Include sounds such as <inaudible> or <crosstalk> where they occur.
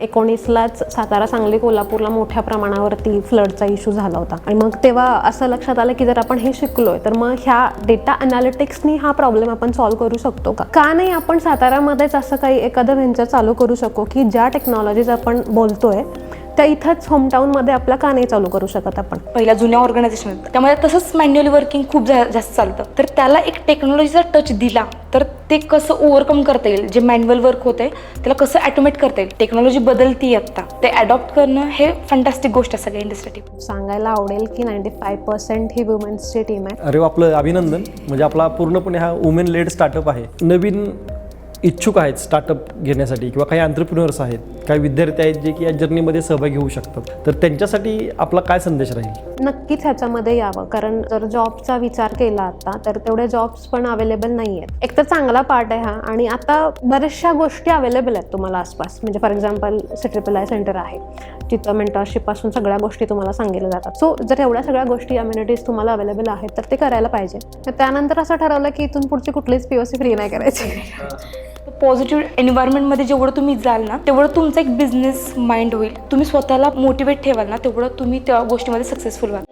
एकोणीसलाच सातारा सांगली कोल्हापूरला मोठ्या प्रमाणावरती फ्लडचा इश्यू झाला होता. आणि मग तेव्हा असं लक्षात आलं की जर आपण हे शिकलोय तर मग ह्या डेटा अनालिटिक्सनी हा प्रॉब्लेम आपण सॉल्व्ह करू शकतो का? का नाही आपण सातारामध्येच असं काही एखादं व्हेंचर चालू करू शकू की ज्या टेक्नॉलॉजीज आपण बोलतोय त्या इथंच होमटाऊनमध्ये आपला का नाही चालू करू शकत आपण. पहिल्या जुन्या ऑर्गनायझेशन त्यामध्ये तसंच मॅन्युअली वर्किंग खूप जा जास्त चालतं. तर त्याला एक टेक्नॉलॉजीचा टच दिला तर ते कसं ओव्हरकम करता येईल? जे मॅन्युअल वर्क होते त्याला कसं ॲटोमेट करता येईल? टेक्नॉलॉजी बदलती आत्ता ते अडॉप्ट करणं हे फंटॅस्टिक गोष्ट आहे सगळ्या इंडस्ट्रीसाठी सांगायला आवडेल की नाईन्टी फाय पर्सेंट ही वुमेन्सची टीम आहे. अरे वा, आपलं अभिनंदन. म्हणजे आपला पूर्णपणे हा वुमेन लेड स्टार्टअप आहे. नवीन इच्छुक आहेत स्टार्टअप घेण्यासाठी किंवा काही एंटरप्रिन्युअर्स आहेत काही विद्यार्थी आहेत जे की या जर्नीमध्ये सहभागी होऊ शकतात. तर त्यांच्यासाठी आपला काय संदेश राहील? नक्कीच ह्याच्यामध्ये यावं. कारण जर जॉबचा विचार केला आता तर तेवढे जॉब्स पण अवेलेबल नाही आहेत एक तर चांगला पार्ट आहे हा आणि आता बऱ्याचशा गोष्टी अवेलेबल आहेत तुम्हाला आसपास. म्हणजे for example C triple I centre आहे. तिथं मेंटरशिपपासून सगळ्या गोष्टी तुम्हाला सांगितल्या जातात. सो जर एवढ्या सगळ्या गोष्टी अम्युनिटीज तुम्हाला अवेलेबल आहेत तर ते करायला पाहिजे. तर त्यानंतर असं ठरवलं की इथून पुढची कुठलीच पीओसी फ्री नाही करायची. <laughs> <laughs> पॉझिटिव्ह एन्व्हायरमेंटमध्ये जेवढं तुम्ही जाल ना तेवढं तुमचं एक बिझनेस माइंड होईल. तुम्ही स्वतःला मोटिवेट ठेवाल ना तेवढं तुम्ही त्या गोष्टीमध्ये सक्सेसफुल व्हाल.